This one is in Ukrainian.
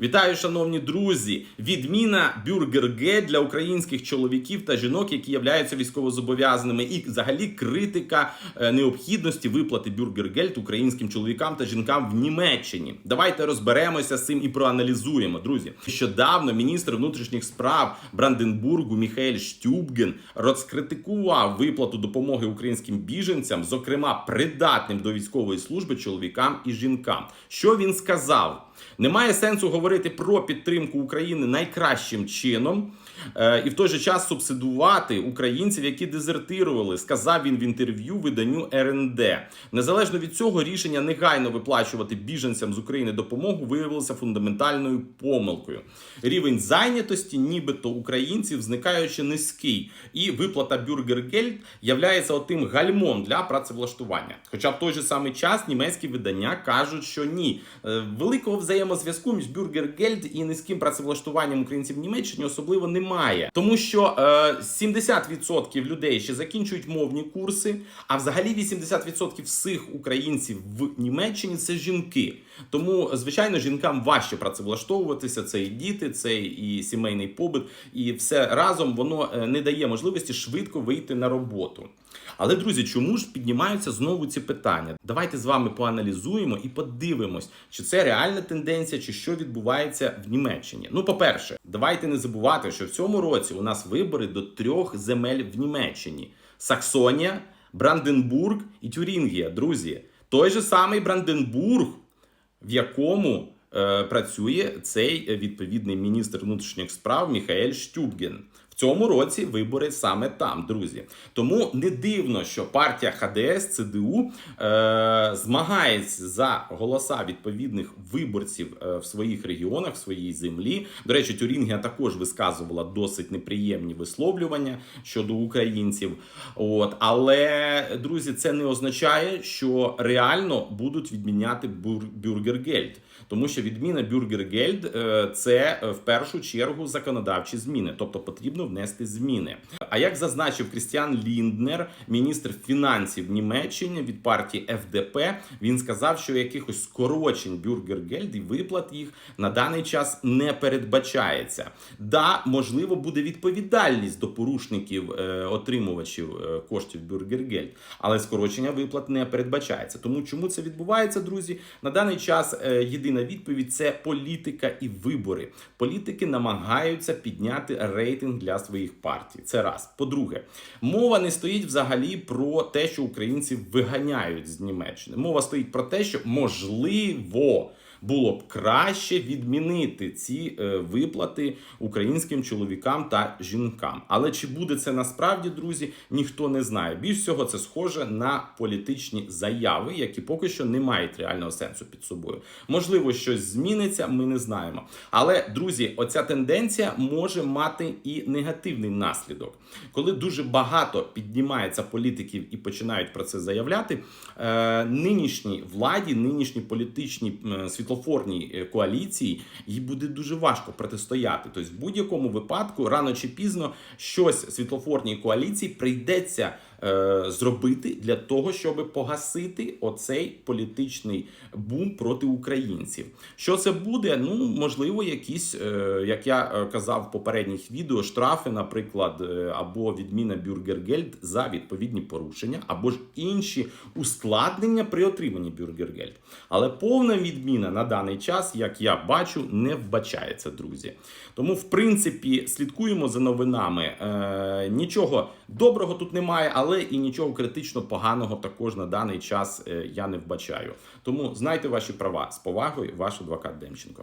Вітаю, шановні друзі! Відміна бюргерге для українських чоловіків та жінок, які являються військовозобов'язаними, і взагалі критика е, необхідності виплати бюргергельд українським чоловікам та жінкам в Німеччині. Давайте розберемося з цим і проаналізуємо. Друзі, нещодавно міністр внутрішніх справ Бранденбургу Міхаель Штюбген розкритикував виплату допомоги українським біженцям, зокрема придатним до військової служби чоловікам і жінкам. Що він сказав? Немає сенсу говорити про підтримку України найкращим чином е, і в той же час субсидувати українців, які дезертирували, сказав він в інтерв'ю виданню РНД. Незалежно від цього, рішення негайно виплачувати біженцям з України допомогу виявилося фундаментальною помилкою. Рівень зайнятості, нібито українців, зникаючи низький, і виплата бюргергельд являється отим гальмом для працевлаштування. Хоча в той же самий час німецькі видання кажуть, що ні, Е, великого взаємозв'язку між бюргергельд і низьким працевлаштуванням українців в Німеччині особливо немає, тому що е, 70% людей ще закінчують мовні курси, а взагалі 80% всіх українців в Німеччині це жінки. Тому, звичайно, жінкам важче працевлаштовуватися. Це і діти, це і сімейний побит, і все разом воно е, не дає можливості швидко вийти на роботу. Але друзі, чому ж піднімаються знову ці питання? Давайте з вами поаналізуємо і подивимось, чи це реальна тенденція, чи що відбувається в Німеччині. Ну, по-перше, давайте не забувати, що в цьому році у нас вибори до трьох земель в Німеччині: Саксонія, Бранденбург і Тюрінгія. Друзі, той же самий Бранденбург, в якому е, працює цей е, відповідний міністр внутрішніх справ Міхаель Штюбген. Цьому році вибори саме там, друзі. Тому не дивно, що партія ХДС ЦДУ е, змагається за голоса відповідних виборців е, в своїх регіонах, в своїй землі. До речі, Тюрінгія також висказувала досить неприємні висловлювання щодо українців. От але друзі, це не означає, що реально будуть відміняти бур- бюргергельд. Тому що відміна бюргергельд е, це е, в першу чергу законодавчі зміни, тобто потрібно внести зміни. А як зазначив Крістіан Лінднер, міністр фінансів Німеччини від партії ФДП, він сказав, що якихось скорочень бюргергельд і виплат їх на даний час не передбачається. Да, можливо, буде відповідальність до порушників е, отримувачів е, коштів бюргергельд, але скорочення виплат не передбачається. Тому чому це відбувається, друзі? На даний час е, єдина відповідь це політика і вибори. Політики намагаються підняти рейтинг для своїх партій. Це раз. По-друге, мова не стоїть взагалі про те, що українців виганяють з Німеччини. Мова стоїть про те, що можливо. Було б краще відмінити ці е, виплати українським чоловікам та жінкам. Але чи буде це насправді, друзі, ніхто не знає. Більш всього, це схоже на політичні заяви, які поки що не мають реального сенсу під собою. Можливо, щось зміниться, ми не знаємо. Але, друзі, оця тенденція може мати і негативний наслідок, коли дуже багато піднімається політиків і починають про це заявляти. Е, нинішній владі, нинішній політичній м, світлофорній е, коаліції їй буде дуже важко протистояти. Тобто, в будь-якому випадку, рано чи пізно, щось світлофорній коаліції прийдеться е, зробити для того, щоб погасити оцей політичний бум проти українців. Що це буде? Ну можливо, якісь, е, як я е, казав в попередніх відео, штрафи, наприклад, е, або відміна бюргергельд за відповідні порушення, або ж інші ускладнення при отриманні бюргергельд. Але повна відміна на даний час, як я бачу, не вбачається, друзі. Тому, в принципі, слідкуємо за новинами. Е, нічого доброго тут немає, але і нічого критично поганого також на даний час е, я не вбачаю. Тому знайте ваші права з повагою, ваш адвокат Демченко.